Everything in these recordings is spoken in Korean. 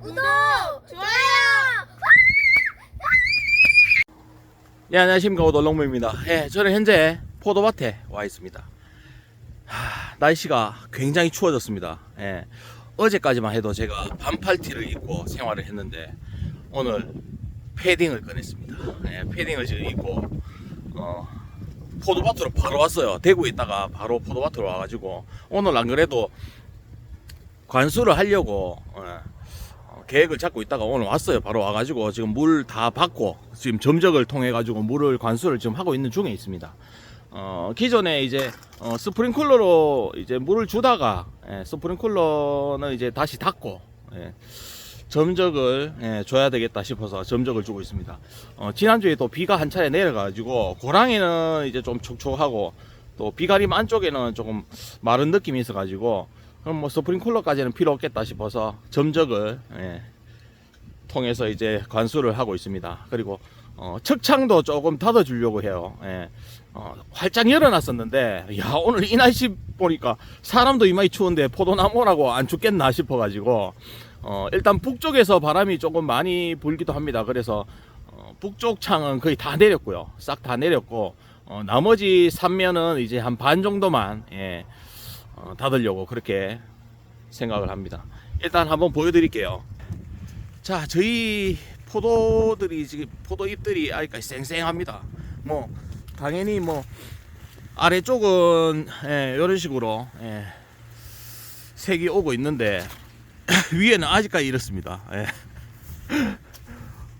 구독, 좋아요. 예, 안녕하십니까. 오돌롱무입니다. 예, 저는 현재 포도밭에 와 있습니다. 하, 날씨가 굉장히 추워졌습니다. 예, 어제까지만 해도 제가 반팔티를 입고 생활을 했는데, 오늘 패딩을 꺼냈습니다. 예, 패딩을 지금 입고, 어, 포도밭으로 바로 왔어요. 대구에 있다가 바로 포도밭으로 와가지고, 오늘 안 그래도 관수를 하려고, 예, 어, 계획을 잡고 있다가 오늘 왔어요. 바로 와가지고 지금 물 다 받고 지금 점적을 통해 가지고 물을 관수를 지금 하고 있는 중에 있습니다. 어, 기존에 이제 어, 스프링클러로 이제 물을 주다가 예, 스프링클러는 이제 다시 닫고 예, 점적을 예, 줘야 되겠다 싶어서 점적을 주고 있습니다. 어, 지난주에 또 비가 한 차례 내려가지고 고랑에는 이제 좀 촉촉하고 또 비가림 안쪽에는 조금 마른 느낌이 있어가지고 그럼 뭐 스프링클러까지는 필요 없겠다 싶어서 점적을 예, 통해서 이제 관수를 하고 있습니다. 그리고 어, 척창도 조금 닫아 주려고 해요. 예. 어, 활짝 열어놨었는데 야 오늘 이 날씨 보니까 사람도 이마이 추운데 포도나무라고 안 춥겠나 싶어가지고 어, 일단 북쪽에서 바람이 조금 많이 불기도 합니다. 그래서 어, 북쪽 창은 거의 다 내렸고요. 싹 다 내렸고 어, 나머지 삼면은 이제 한 반 정도만 예, 어, 닫으려고 그렇게 생각을 합니다. 일단 한번 보여드릴게요. 자, 저희 포도들이 지금 포도 잎들이 아직까지 쌩쌩합니다. 뭐 당연히 뭐 아래쪽은 예, 이런 식으로 예, 색이 오고 있는데 위에는 아직까지 이렇습니다. 예.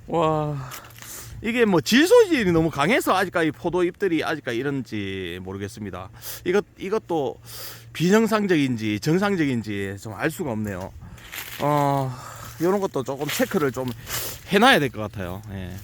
와 이게 뭐 질소질이 너무 강해서 아직까지 포도 잎들이 아직까지 이런지 모르겠습니다. 이것 이것도 비정상적인지 정상적인지 좀 알 수가 없네요. 어 이런 것도 조금 체크를 좀 해놔야 될 것 같아요. 예.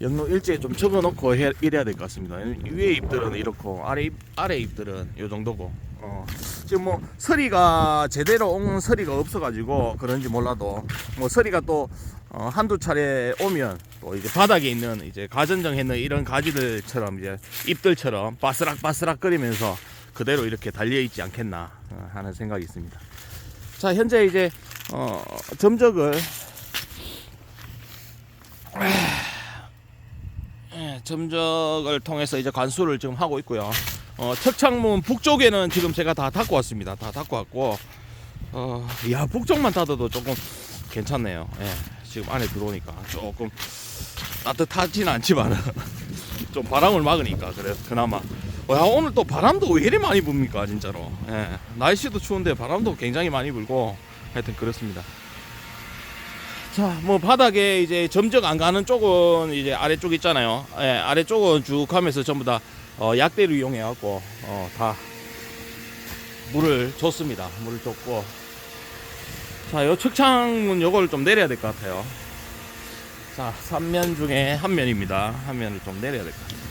영농 일지에 좀 적어놓고 해, 이래야 될 것 같습니다. 위에 잎들은 이렇고 아래 잎, 아래 잎들은 이 정도고. 어. 지금 뭐 서리가 제대로 온 서리가 없어가지고 그런지 몰라도 뭐 서리가 또 어, 한두 차례 오면 또 이제 바닥에 있는 이제 가전정 했는 이런 가지들처럼 이제 잎들처럼 바스락 바스락 거리면서 그대로 이렇게 달려 있지 않겠나 어, 하는 생각이 있습니다. 자 현재 이제 어, 점적을 예, 점적을 통해서 이제 관수를 지금 하고 있고요. 어, 척창문 북쪽에는 지금 제가 다 닫고 왔습니다. 다 닫고 왔고, 어, 야 북쪽만 닫아도 조금 괜찮네요. 예, 지금 안에 들어오니까 조금 따뜻하지는 않지만 좀 바람을 막으니까 그래 그나마. 어, 야 오늘 또 바람도 왜 이리 많이 붑니까 진짜로. 예, 날씨도 추운데 바람도 굉장히 많이 불고 하여튼 그렇습니다. 자, 뭐 바닥에 이제 점적 안 가는 쪽은 이제 아래쪽 있잖아요. 예, 아래쪽은 쭉 하면서 전부 다 어, 약대를 이용해 갖고 어, 다 물을 줬습니다. 물을 줬고 자, 요 측창문 요거를 좀 내려야 될 것 같아요. 자, 3면 중에 한 면입니다. 한 면을 좀 내려야 될 것 같아요.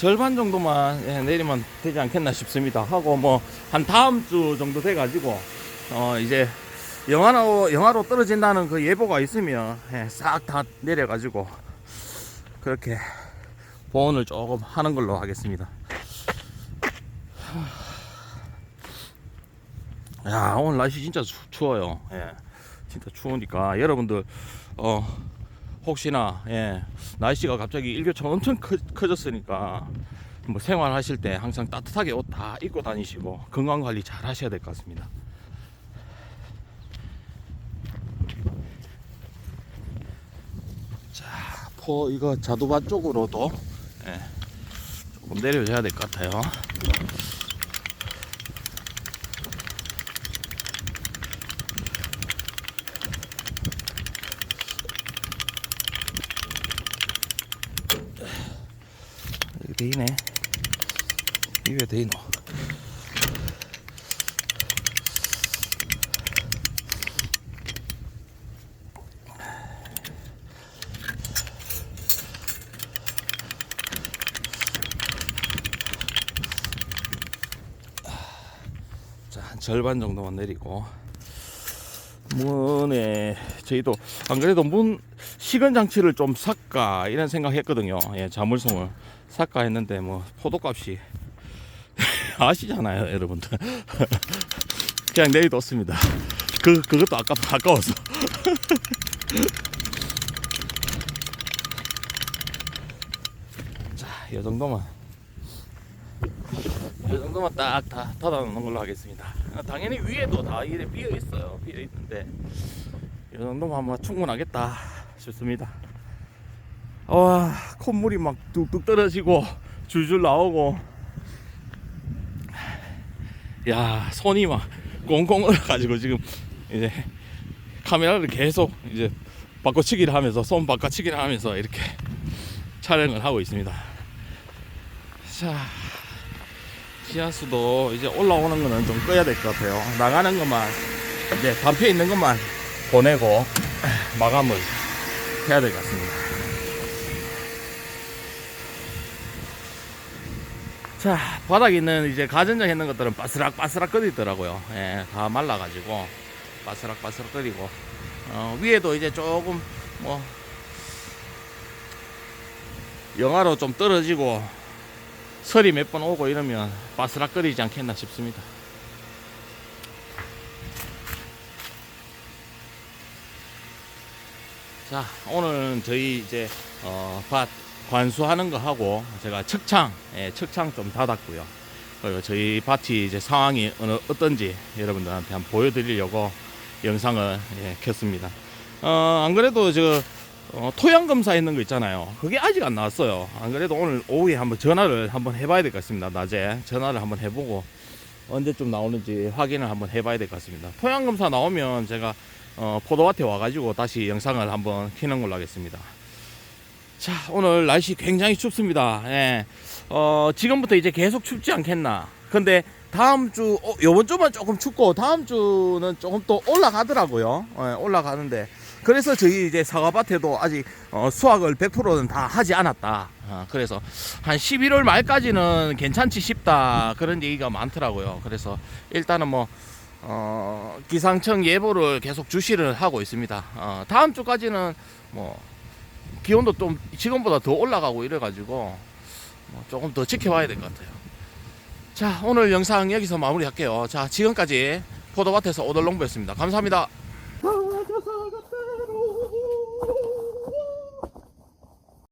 절반 정도만 예, 내리면 되지 않겠나 싶습니다. 하고 뭐 한 다음 주 정도 돼가지고 어 이제 영하로 영하로 떨어진다는 그 예보가 있으면 예, 싹다 내려가지고 그렇게 보온을 조금 하는 걸로 하겠습니다. 야 오늘 날씨 진짜 추, 추워요. 예, 진짜 추우니까 여러분들 어 혹시나 예, 날씨가 갑자기 일교차가 엄청 커, 커졌으니까 뭐 생활하실 때 항상 따뜻하게 옷 다 입고 다니시고 건강 관리 잘 하셔야 될 것 같습니다. 자, 포 이거 자두밭 쪽으로도 예, 조금 내려줘야 될 것 같아요. 여기 돼 있네. 이게 돼 있노. 자, 한 절반 정도만 내리고 문에 저희도 안 그래도 문 식은 장치를 좀 살까 이런 생각했거든요. 예, 자물송을 살까 했는데 뭐 포도값이 아시잖아요, 여러분들. 그냥 내려뒀습니다. 그 그것도 아까 아까워서. 자, 이 정도만. 이 정도만 딱 다 닫아 놓는 걸로 하겠습니다. 아, 당연히 위에도 다 이래 비어 있어요. 비어 있는데 아마 충분하겠다 싶습니다. 와 콧물이 막 뚝뚝 떨어지고 줄줄 나오고 야 손이 막 꽁꽁 얼어가지고 지금 이제 카메라를 계속 이제 바꿔치기를 하면서 손 바꿔치기를 하면서 이렇게 촬영을 하고 있습니다. 자. 지하수도 이제 올라오는 거는 좀 꺼야 될 것 같아요. 나가는 것만 이제 담배 있는 것만 보내고 마감을 해야 될 것 같습니다. 자 바닥에 있는 이제 가전정 했는 것들은 바스락 바스락 끓이더라고요. 예, 다 말라가지고 바스락 바스락 끓이고 어, 위에도 이제 조금 뭐 영하로 좀 떨어지고 설이 몇 번 오고 이러면 바스락거리지 않겠나 싶습니다. 자, 오늘은 저희 이제 어, 밭 관수하는 거 하고 제가 측창, 예, 측창 좀 닫았고요. 그리고 저희 밭이 이제 상황이 어느, 어떤지 여러분들한테 한번 보여드리려고 영상을 예, 켰습니다. 어, 안 그래도 저 어, 토양 검사 있는 거 있잖아요. 그게 아직 안 나왔어요. 안 그래도 오늘 오후에 한번 전화를 한번 해봐야 될 것 같습니다. 낮에 전화를 한번 해보고 언제쯤 나오는지 확인을 한번 해봐야 될 것 같습니다. 토양 검사 나오면 제가 어, 포도밭에 와가지고 다시 영상을 한번 키는 걸로 하겠습니다. 자, 오늘 날씨 굉장히 춥습니다. 예. 어, 지금부터 이제 계속 춥지 않겠나. 근데 다음 주, 어, 요번 주만 조금 춥고 다음 주는 조금 또 올라가더라고요. 예, 올라가는데. 그래서 저희 이제 사과밭에도 아직 어, 수확을 100%는 다 하지 않았다. 어, 그래서 한 11월 말까지는 괜찮지 싶다. 그런 얘기가 많더라고요. 그래서 일단은 뭐, 어, 기상청 예보를 계속 주시를 하고 있습니다. 어, 다음 주까지는 뭐, 기온도 좀 지금보다 더 올라가고 이래가지고 뭐 조금 더 지켜봐야 될 것 같아요. 자, 오늘 영상 여기서 마무리할게요. 자, 지금까지 포도밭에서 오돌롱부였습니다. 감사합니다.